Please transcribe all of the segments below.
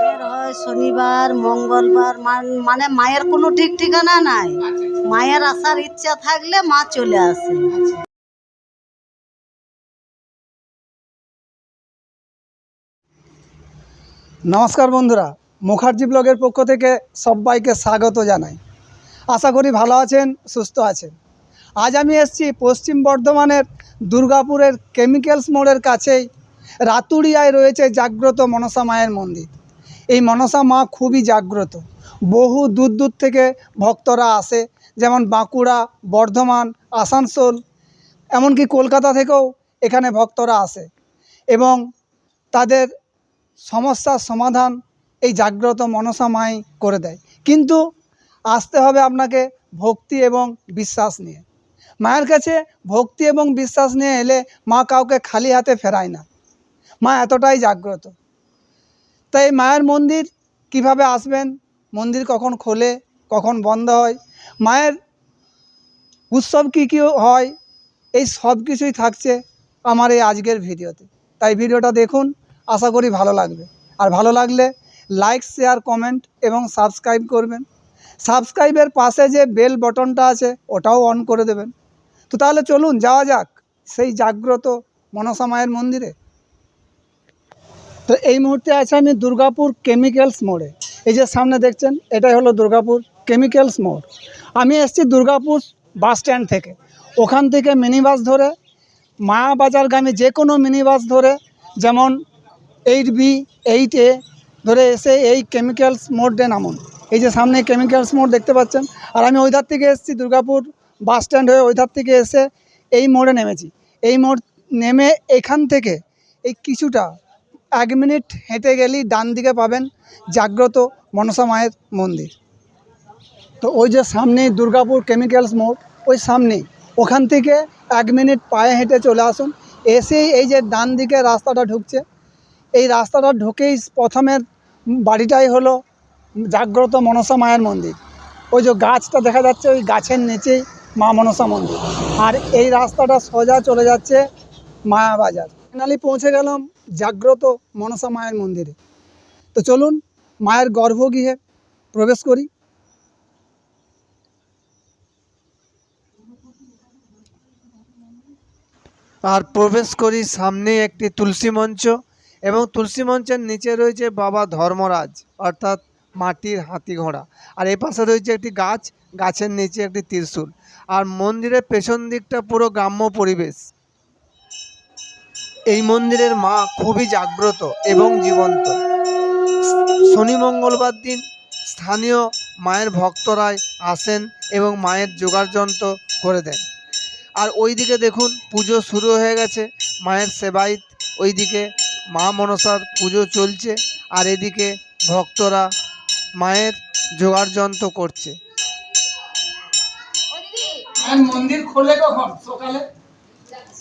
বের শনিবার, মঙ্গলবার মানে মায়ের কোনো ঠিক ঠিকানা নাই। মায়ের আসার ইচ্ছা থাকলে মা চলে আসে। নমস্কার বন্ধুরা মুখার্জি ব্লগের পক্ষ থেকে সবাইকে স্বাগত জানাই। আশা করি ভালো আছেন, সুস্থ আছেন। আজ আমি এসেছি পশ্চিম বর্ধমানের দুর্গাপুরের কেমিক্যালস মোড়ের কাছেই। রাতুড়িয়ায় রয়েছে জাগ্রত মনসা মায়ের মন্দির। এই মনসা মা খুবই জাগ্রত। বহু দূর দূর থেকে ভক্তরা আসে, যেমন বাঁকুড়া, বর্ধমান, আসানসোল, এমনকি কলকাতা থেকেও এখানে ভক্তরা আসে এবং তাদের সমস্যার সমাধান এই জাগ্রত মনসা মাই করে দেয়। কিন্তু আসতে হবে আপনাকে ভক্তি এবং বিশ্বাস নিয়ে। মায়ের কাছে ভক্তি এবং বিশ্বাস নিয়ে এলে মা কাউকে খালি হাতে ফেরায় না। মা এতটাই জাগ্রত। তাই মায়ের মন্দির কীভাবে আসবেন? মন্দির কখন খোলে? কখন বন্ধ হয়? মায়ের উৎসব কী কী হয়? এই সব কিছুই থাকছে আমার এই আজকের ভিডিওতে। তাই ভিডিওটা দেখুন, আশা করি ভালো লাগবে। আর ভালো লাগলে লাইক শেয়ার কমেন্ট এবং সাবস্ক্রাইব করবেন। সাবস্ক্রাইবের পাশে যে বেল বটনটা আছে, ওটাও অন করে দেবেন। তো তাহলে চলুন, যাওয়া যাক সেই জাগ্রত মনসা মায়ের মন্দিরে। তো এই মুহূর্তে আছে আমি দুর্গাপুর কেমিক্যালস মোড়ে। এই যে সামনে দেখছেন, এটাই হলো দুর্গাপুর কেমিক্যালস মোড়। আমি এসেছি দুর্গাপুর বাস স্ট্যান্ড থেকে। ওখান থেকে মিনি বাস ধরে মায়াবাজারগামী যে কোনো মিনি বাস ধরে, যেমন এইট বি এইট এ ধরে এসে এই কেমিক্যালস মোড়ে নামুন। এই যে সামনে কেমিক্যালস মোড় দেখতে পাচ্ছেন। আর আমি ওই ধার থেকে এসেছি, দুর্গাপুর বাস স্ট্যান্ড হয়ে ওই ধার থেকে এসে এই মোড়ে নেমেছি। এই মোড় নেমে এখান থেকে এই কিছুটা এক মিনিট হেঁটে গেলেই ডান দিকে পাবেন জাগ্রত মনসা মায়ের মন্দির। তো ওই যে সামনেই দুর্গাপুর কেমিক্যালস মোড় ওই সামনেই। ওখান থেকে এক মিনিট পায়ে হেঁটে চলে আসুন। এসেই এই যে ডান দিকে রাস্তাটা ঢুকছে। এই রাস্তাটা ঢুকেই প্রথমের বাড়িটাই হলো জাগ্রত মনসা মায়ের মন্দির। ওই যে গাছটা দেখা যাচ্ছে ওই গাছের নিচেই মা মনসা মন্দির। আর এই রাস্তাটা সোজা চলে যাচ্ছে মায়াবাজার ফাইনালি পৌঁছে গেলাম জাগ্রত মনসা মায়ের মন্দিরে। তো চলুন মায়ের গর্ভগৃহে প্রবেশ করি। আর প্রবেশ করি সামনে একটি তুলসী মঞ্চ। এবং তুলসী মঞ্চের নিচে রয়েছে বাবা ধর্মরাজ, অর্থাৎ মাটির হাতি ঘোড়া আর এই পাশে রয়েছে একটি গাছ, গাছের নিচে একটি ত্রিশূল। আর মন্দিরের পেছন দিকটা পুরো গ্রাম্য পরিবেশ। এই মন্দিরের মা খুবই জাগ্রত এবং জীবন্ত। শনি মঙ্গলবার দিন স্থানীয় মায়ের ভক্তরাই আসেন এবং মায়ের যোগাড় যন্ত্র করে দেন। আর ওইদিকে দেখুন পুজো শুরু হয়ে গেছে, মায়ের সেবাইত ওইদিকে মা মনসার পুজো চলছে আর এদিকে ভক্তরা মায়ের জোগাড় যন্ত্র করছে মন্দির খোলে কখন? সকালে?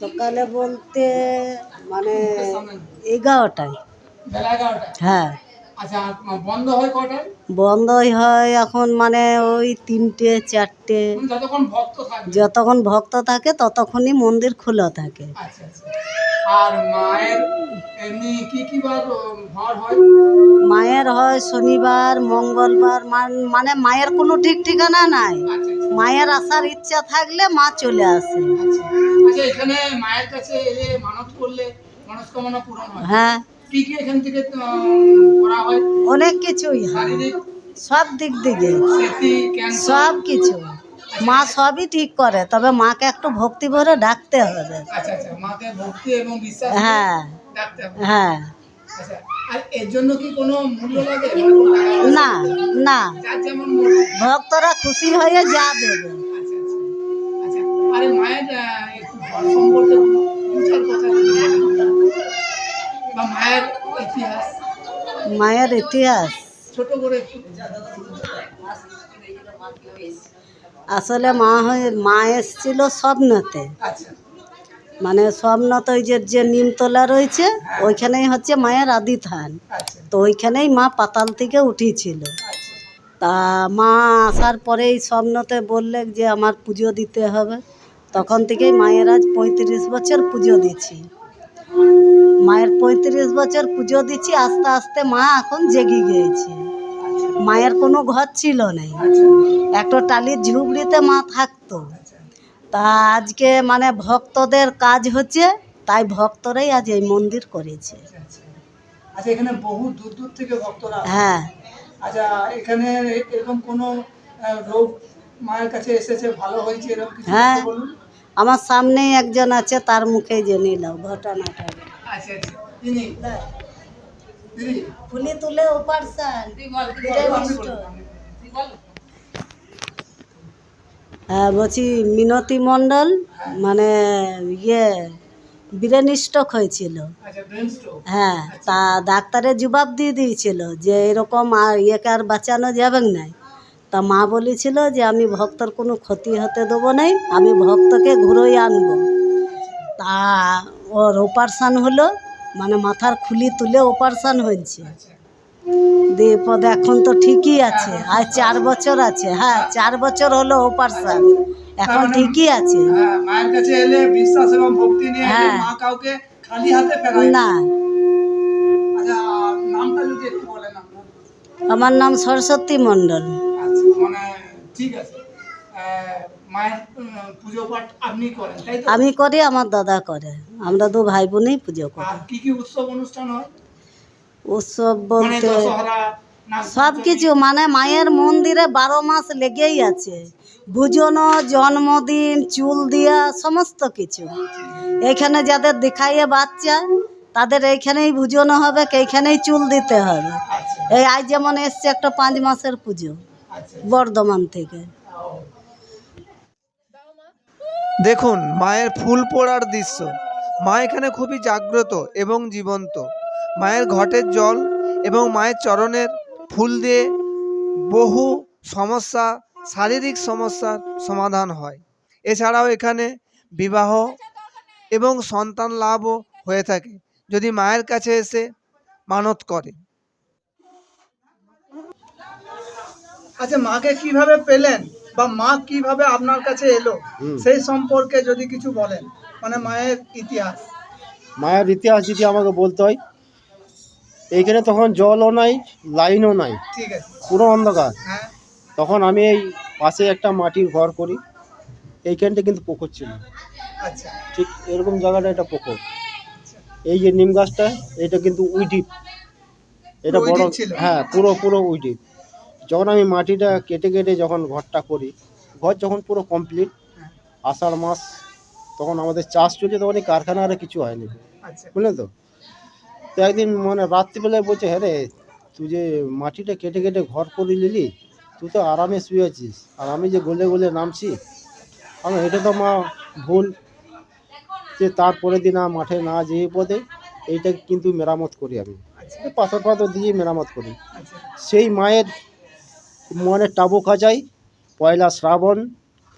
সকালে বলতে মানে এগারোটায়? হ্যাঁ। আচ্ছা বন্ধ হয় কটায় বন্ধই হয় এখন মানে ওই তিনটে চারটে। যতক্ষণ ভক্ত থাকবে। যতক্ষণ ভক্ত থাকে ততক্ষণই মন্দির খোলা থাকে। আচ্ছা আচ্ছা। আর মায়ের এমনি কি কি বার হয়? মায়ের হয় শনিবার মঙ্গলবার মান- মায়ের কোনো ঠিক ঠিকানা নাই। মায়ের আসার ইচ্ছা থাকলে মা চলে আসে। আচ্ছা আচ্ছা। এখানে মায়ের কাছে এলে মানত করলে মনস্কামনা পূরণ হয়। হ্যাঁ। কি কি এখান থেকে করা হয়? অনেক কিছুই হয়। সব দিক দিকে। সব কিছু। মা সবই ঠিক করে তবে মাকে একটু ভক্তি ভরে ডাকতে হবে। আচ্ছা আচ্ছা হ্যাঁ হ্যাঁ। আচ্ছা? না না। ভক্তরা খুশি হয়ে যা দেবে। মায়ের সম্পর্কে দু চার কথা যদি বলেন। বা মায়ের ইতিহাস। মায়ের ইতিহাস? ছোট করে আসলে মা হয়ে মা এসছিল স্বপ্নতে। আচ্ছা। মানে স্বপ্নতে ওই যে যে নিমতলা রয়েছে ওইখানেই হচ্ছে মায়ের আদি থান। আচ্ছা। তো ওইখানেই মা পাতাল থেকে উঠিয়েছিল। আচ্ছা। তা মা আসার পরেই স্বপ্নতে বললে যে আমার পুজো দিতে হবে। তখন থেকেই মায়ের আজ পঁয়ত্রিশ বছর পুজো দিচ্ছি। মায়ের পঁয়ত্রিশ বছর পুজো দিচ্ছি আস্তে আস্তে মা এখন জেগে গিয়েছে। মায়ের কোনো ঘর ছিল না একটা টালির ঝুপড়িতে মা থাকতো। তা আজকে মানে ভক্তদের কাজ হচ্ছে তাই ভক্তরাই আজ এই মন্দির করেছে। আচ্ছা এখানে বহু দূর দূর থেকে ভক্তরা হ্যাঁ। আচ্ছা এখানে এরকম কোনো রোগ মায়ের কাছে এসেছে ভালো হয়েছে এরকম হ্যাঁ। আমার সামনেই একজন আছে তার মুখে জেনে নাও ঘটনাটা। আচ্ছা আচ্ছা। দিদি দিদি। ফুলি তুলে উপারসান হ্যাঁ বলছি মিনতি মণ্ডল মানে ইয়ে ব্রেন স্ট্রোক হয়েছিল। আচ্ছা হ্যাঁ তা ডাক্তারের জবাব দিয়ে দিয়েছিল যে এরকম আর ইয়েকে আর বাঁচানো যাবে না। তা মা বলেছিল যে আমি ভক্তর কোনো ক্ষতি হতে দেবো নাই আমি ভক্তকে ঘুরোই আনব। তা ওর অপারেশান হলো মানে মাথার খুলি তুলে অপারেশান হয়েছে। দিয়ে পদ এখন তো ঠিকই আছে আর চার বছর আছে হ্যাঁ চার বছর হলো অপারেশান এখন ঠিকই আছে। হ্যাঁ মায়ের কাছে এলে বিশ্বাস এবং ভক্তি নিয়ে হ্যাঁ। মা কাউকে খালি হাতে না। আচ্ছা নামটা যদি একটু বলেন আমার নাম সরস্বতী মণ্ডল। আচ্ছা মানে ঠিক আছে। মায়ের পুজো পাঠ আপনি করেন তাই তো? আমি করি আমার দাদা করে। আমরা দু ভাই বোনই পুজো করি। আর কি কি উৎসব অনুষ্ঠান হয়? উৎসব মানে বলতে সব কিছু মানে মায়ের মন্দিরে বারো মাস লেগেই আছে। বুঝনো জন্মদিন চুল দিয়া সমস্ত কিছু। এইখানে যাদের দেখাইয়ে বাচ্চা তাদের এইখানেই বুঝনো হবে এইখানেই চুল দিতে হবে। আচ্ছা। এই আজ যেমন এসছে একটা পাঁচ মাসের পুজো আচ্ছা। বর্ধমান থেকে। দেখুন, মায়ের ফুল পোড়ার দৃশ্য। মা এখানে খুবই জাগ্রত এবং জীবন্ত। মায়ের ঘটের জল এবং মায়ের চরণের ফুল দিয়ে বহু সমস্যা, শারীরিক সমস্যার সমাধান হয়। এছাড়াও এখানে বিবাহ এবং সন্তান লাভও হয়ে থাকে, যদি মায়ের কাছে এসে মানত করে। আচ্ছা মাকে কীভাবে পেলেন? বা মা কীভাবে আপনার কাছে এলো সেই সম্পর্কে যদি কিছু বলেন মানে মায়ের ইতিহাস। মায়ের ইতিহাস যদি আমাকে বলতে হয় এইখানে তখন জলও নাই লাইনও নাই ঠিক আছে। পুরো অন্ধকার। হ্যাঁ। তখন আমি এই পাশে একটা মাটির ঘর করি এইখানটা কিন্তু পুকুর ছিল। আচ্ছা। ঠিক এরকম জায়গাটা একটা পুকুর। এই যে নিম গাছটা এটা কিন্তু উইডিপ এটা বড় হ্যাঁ পুরো পুরো উইডিপ যখন আমি মাটিটা কেটে কেটে যখন ঘরটা করি ঘর যখন পুরো কমপ্লিট। আষাঢ় মাস তখন আমাদের চাষ চলছে তখন এই কারখানা আর কিছু হয়নি। আচ্ছা। বুঝলেন তো? তো একদিন মানে রাত্রিবেলায় বলছে হ্যাঁ রে তুই যে মাটিটা কেটে কেটে ঘর করে নিলি তুই তো আরামে শুয়ে আছিস। আর আমি যে গলে গলে নামছি আমি এটা তো মা ভুল যে তারপরের দিন মাঠে না যেয়ে পদে এইটা কিন্তু মেরামত করি আমি। আচ্ছা। পাথর পাথর দিয়ে মেরামত করি। আচ্ছা। সেই মায়ের মনে টাবু খাঁচাই পয়লা শ্রাবণ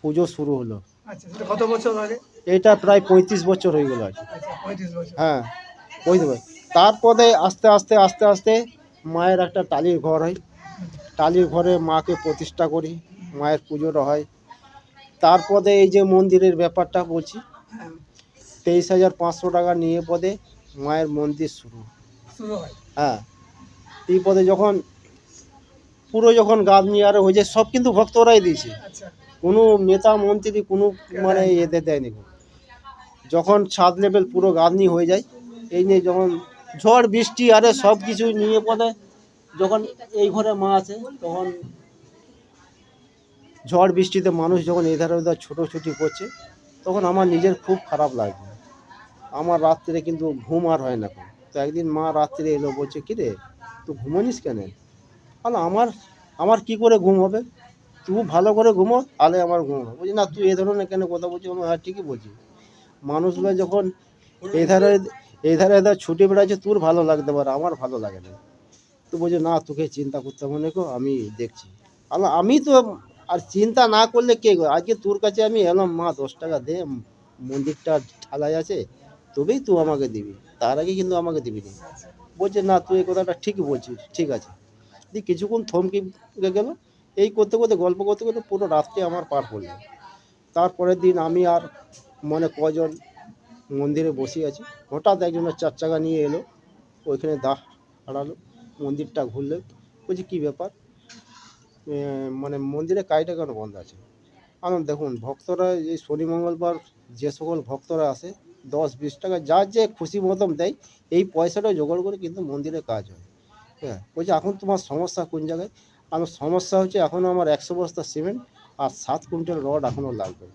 পুজো শুরু হলো। আচ্ছা কত বছর আগে? এটা প্রায় পঁয়ত্রিশ বছর হয়ে গেল। আচ্ছা পঁয়ত্রিশ বছর। হ্যাঁ বুঝতে তারপরে আস্তে আস্তে আস্তে আস্তে মায়ের একটা টালির ঘর হয়। টালির ঘরে মাকে প্রতিষ্ঠা করি মায়ের পুজোটা হয়। তারপরে এই যে মন্দিরের ব্যাপারটা বলছি তেইশ হাজার পাঁচশো টাকা নিয়ে পদে মায়ের মন্দির শুরু। শুরু হ্যাঁ এই পদে যখন পুরো যখন গাঁদনি আর হয়ে যায় সব কিন্তু ভক্তরাই দিয়েছে। আচ্ছা। কোনো নেতা মন্ত্রী কোনো মানে এতে দেয়নি যখন ছাদ লেভেল পুরো গাঁদনি হয়ে যায় এই নিয়ে যখন ঝড় বৃষ্টি আরে সব কিছু নিয়ে পড়ে যখন এই ঘরে মা আছে তখন ঝড় বৃষ্টিতে মানুষ যখন এই ধারে ওধার ছোটোছুটি করছে তখন আমার নিজের খুব খারাপ লাগবে আমার রাত্রে কিন্তু ঘুম আর হয় না। তো একদিন মা রাত্রে এলো বলছে কী রে তুই ঘুমোনিস কেন? তাহলে আমার আমার কি করে ঘুম হবে? তুই ভালো করে ঘুমো তাহলে আমার ঘুম হবে। বলছি না তুই এ ধরনের কেন কথা বলছিস? আমি হ্যাঁ ঠিকই বলছি। মানুষগুলো যখন এই ধারে এই ধারে ছুটে বেড়াচ্ছে তোর ভালো লাগতে পারে আমার ভালো লাগে না। তো বলছে না তোকে চিন্তা করতে হবে না গো, আমি দেখছি। আলো আমি তো আর চিন্তা না করলে কে? আজকে তোর কাছে আমি এলাম মা দশ টাকা দে মন্দিরটা ঢালাই আছে তবেই তুই আমাকে দিবি। তার আগে কিন্তু আমাকে দিবি না। বলছে না তুই এই কথাটা ঠিকই বলছিস ঠিক আছে। দিয়ে কিছুক্ষণ থমকে গেল। এই করতে করতে, গল্প করতে করতে পুরো রাত্রি আমার পার পড়ল তারপরের দিন আমি আর মনে কজন মন্দিরে বসে আছি। হঠাৎ একজনের চার চাকা নিয়ে এলো, ওইখানে দা হারালো, মন্দিরটা ঘুরলে। বলছি, কী ব্যাপার? মানে মন্দিরে কাজটা কেন বন্ধ আছে? আমার দেখুন, ভক্তরা এই শনি, মঙ্গলবার যে সকল ভক্তরা আসে, দশ, বিশ টাকা, যার যে খুশি মতন দেয়, এই পয়সাটা জোগাড় করে কিন্তু মন্দিরে কাজ হয়। হ্যাঁ বলছি এখন তোমার সমস্যা কোন জায়গায়? আমার সমস্যা হচ্ছে এখনও আমার একশো বস্তা সিমেন্ট আর সাত কুইন্টাল রড এখনও লাগবে।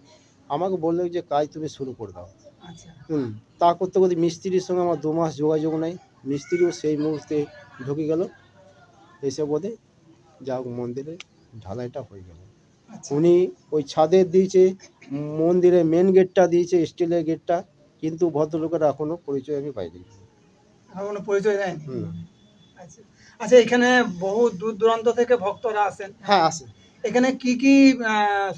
আমাকে বলল যে কাজ তুমি শুরু করে দাও। আচ্ছা। হুম তা করতে করতে মিস্ত্রির সঙ্গে আমার দু মাস যোগাযোগ নাই। মিস্ত্রিও সেই মুহূর্তে ঢুকে গেল। এসে বোধে যা হোক মন্দিরে ঢালাইটা হয়ে গেল। আচ্ছা। উনি ওই ছাদের দিয়েছে মন্দিরে মেন গেটটা দিয়েছে স্টিলের গেটটা কিন্তু ভদ্রলোকের এখনও পরিচয় আমি পাইনি। কোনো পরিচয় দেয়নি। হুম। আচ্ছা। আচ্ছা এখানে বহু দূর দূরান্ত থেকে ভক্তরা আসেন। হ্যাঁ আছে এখানে কি কি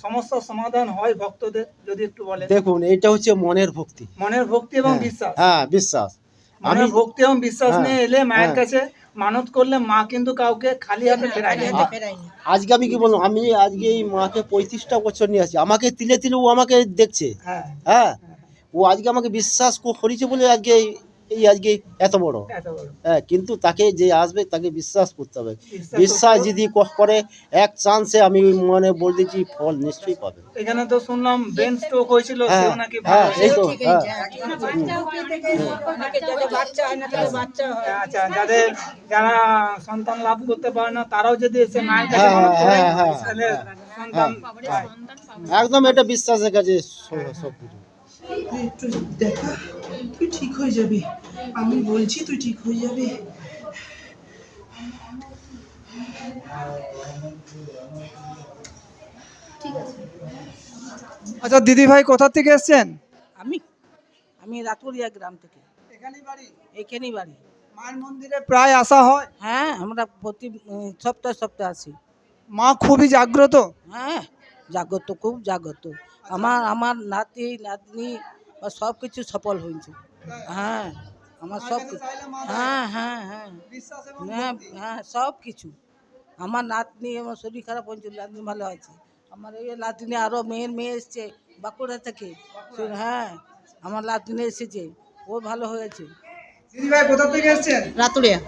সমস্যার সমাধান হয় ভক্তদের যদি একটু বলেন? দেখুন এইটা হচ্ছে মনের ভক্তি। মনের ভক্তি এবং হ্যাঁ, বিশ্বাস। হ্যাঁ বিশ্বাস। আমি ভক্তি এবং বিশ্বাস হ্যাঁ, নিয়ে এলে মায়ের হ্যাঁ। কাছে মানত করলে মা কিন্তু কাউকে খালি হাতে ফেরায় আজকে আমি কি বলব আমি আজকে এই মাকে পঁয়ত্রিশটা বছর নিয়ে আসি। আমাকে তিলে তিলে ও আমাকে দেখছে। হ্যাঁ। হ্যাঁ। ও আজকে আমাকে বিশ্বাস করেছে বলে আজকে এই- আজকে এত বড়। হ্যাঁ কিন্তু তাকে যে আসবে তাকে বিশ্বাস করতে হবে। বিশ্বাস যদি করে এক চান্সে আমি মানে বলে দিচ্ছি ফল নিশ্চয়ই পাবে। এখানে তো শুনলাম ব্রেন স্ট্রোক হয়েছিল হ্যাঁ হ্যাঁ এই তো হ্যাঁ। আচ্ছা যাদের যারা সন্তান লাভ করতে পারে না তারাও যদি এসে মায়ের কাছে হ্যাঁ, হ্যাঁ, হ্যাঁ, পায়। একদম এটা বিশ্বাসের কাছে সব- সব কিছু তুই একটু দেখা তুই ঠিক হয়ে যাবি। আমি বলছি তুই ঠিক হয়ে যাবি। আচ্ছা দিদি ভাই কোথা থেকে এসেছেন? আমি আমি রাতুরিয়া গ্রাম থেকে। এখানেই বাড়ি? এখানেই বাড়ি। মায়ের মন্দিরে প্রায় আসা হয়? হ্যাঁ আমরা প্রতি সপ্তাহে সপ্তাহে আসি। মা খুবই জাগ্রত? হ্যাঁ জাগ্রত খুব জাগ্রত। আমার আমার নাতি নাতনি বা সব কিছু সফল হয়েছে। হ্যাঁ আমার সব কিছু। হ্যাঁ হ্যাঁ হ্যাঁ। হ্যাঁ হ্যাঁ সব কিছু আমার নাতনি আমার শরীর খারাপ হয়েছিল নাতনি ভালো আছে। আমার এই নাতনি আরও মেয়ের মেয়ে এসছে বাঁকুড়া থেকে। হ্যাঁ আমার নাতনি এসেছে ও ভালো হয়েছে। দিদি ভাই কোথা থেকে এসেছেন? রাতুরিয়া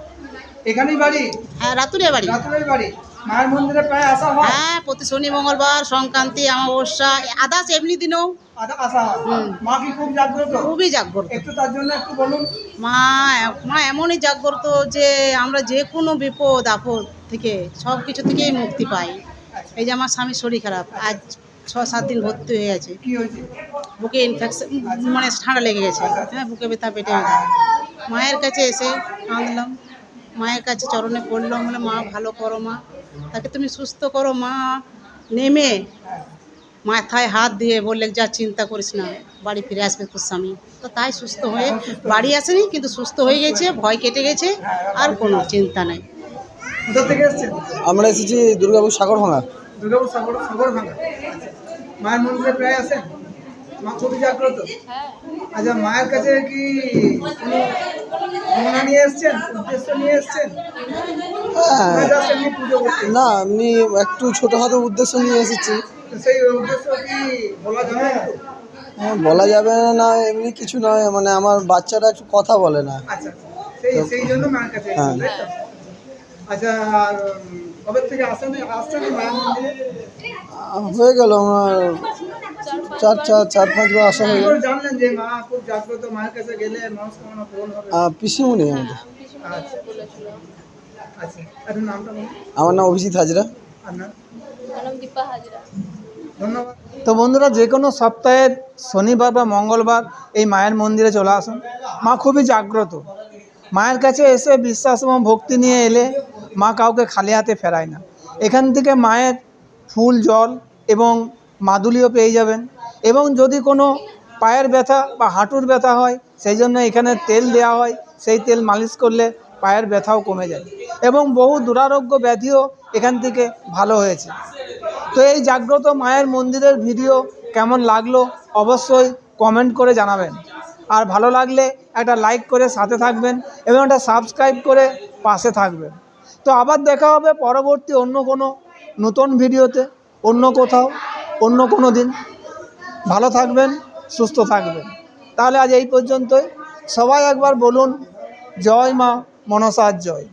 এখানেই বাড়ি? হ্যাঁ রাতুরিয়া বাড়ি। রাতুরের বাড়ি? মায়ের মন্দিরে প্রায় আসা হয়? হ্যাঁ প্রতি শনি মঙ্গলবার সংক্রান্তি অমাবস্যা আদার্স এমনি দিনও। আসা হয়। মা কি খুব জাগ্রত? খুবই জাগ্রত। একটু তার জন্য একটু বলুন। মা মা এমনই জাগ্রত যে আমরা যে কোনো বিপদ আপদ থেকে সব কিছু থেকেই মুক্তি পাই। এই যে আমার স্বামীর শরীর খারাপ আজ ছ সাত দিন ভর্তি হয়ে আছে বুকে ইনফেকশন মানে ঠান্ডা লেগে গেছে। হ্যাঁ বুকে ব্যথা পেটে ব্যথা। মায়ের কাছে এসে কাঁদলাম মায়ের কাছে চরণে পড়লাম বলে মা ভালো করো মা। তাকে তুমি সুস্থ করো মা। নেমে মাথায় হাত দিয়ে বললে যা চিন্তা করিস না বাড়ি ফিরে আসবে তোর স্বামী। তো তাই সুস্থ হয়ে বাড়ি আসেনি কিন্তু সুস্থ হয়ে গেছে ভয় কেটে গেছে আর কোনো চিন্তা নেই। আমরা এসেছি দুর্গাপুর সাগর ভাঙা দুর্গাপুর সাগর সাগর ভাঙা মায়ের মন্দিরে প্রায় আসেন? মা খুবই জাগ্রত। আচ্ছা মায়ের কাছে কি কোনো নিয়ে এসছেন? উদ্দেশ্য নিয়ে এসছেন? না এমনি একটু ছোটোখাটো উদ্দেশ্য নিয়ে এসেছি। সেই উদ্দেশ্য কি বলা যাবে? হ্যাঁ, বলা যাবে না এমনি কিছু নয় মানে আমার বাচ্চারা একটু কথা বলে না। আচ্ছা সেই সেই জন্য মায়ের কাছে আচ্ছা আর হয়ে গেল আমার চার চার চার পাঁচবার আসা হয়ে গেল। করে জানলেন যে মা খুব জাগ্রত মায়ের কাছে গেলে মনস্কামনা পূরণ হবে আহ, পিসিমণি আমাদের। আচ্ছা। আচ্ছা। আমার নাম অভিজিৎ হাজরা। আপনার? নাম দীপা হাজরা। ধন্যবাদ। তো বন্ধুরা যে কোনো সপ্তাহের শনিবার বা মঙ্গলবার এই মায়ের মন্দিরে চলে আসুন। মা খুবই জাগ্রত। মায়ের কাছে এসে বিশ্বাস এবং ভক্তি নিয়ে এলে মা কাউকে খালি হাতে ফেরায় না। এখান থেকে মায়ের ফুল, জল এবং মাদুলিও পেয়ে যাবেন। এবং যদি কোনো পায়ের ব্যথা বা হাঁটুর ব্যথা হয়, সেই জন্য এখানে তেল দেওয়া হয়। সেই তেল মালিশ করলে পায়ের ব্যথাও কমে যায়। এবং বহু দুরারোগ্য ব্যাধিও এখান থেকে ভালো হয়েছে। তো এই জাগ্রত মায়ের মন্দিরের ভিডিও কেমন লাগল অবশ্যই কমেন্ট করে জানাবেন। আর ভালো লাগলে একটা লাইক করে সাথে থাকবেন এবং একটা সাবস্ক্রাইব করে পাশে থাকবেন। তো আবার দেখা হবে পরবর্তী অন্য কোনো নতুন ভিডিওতে, অন্য কোথাও, অন্য কোনো দিন। ভালো থাকবেন, সুস্থ থাকবেন। তাহলে আজ এই পর্যন্তই। সবাই একবার বলুন, জয় মা মনসার জয়।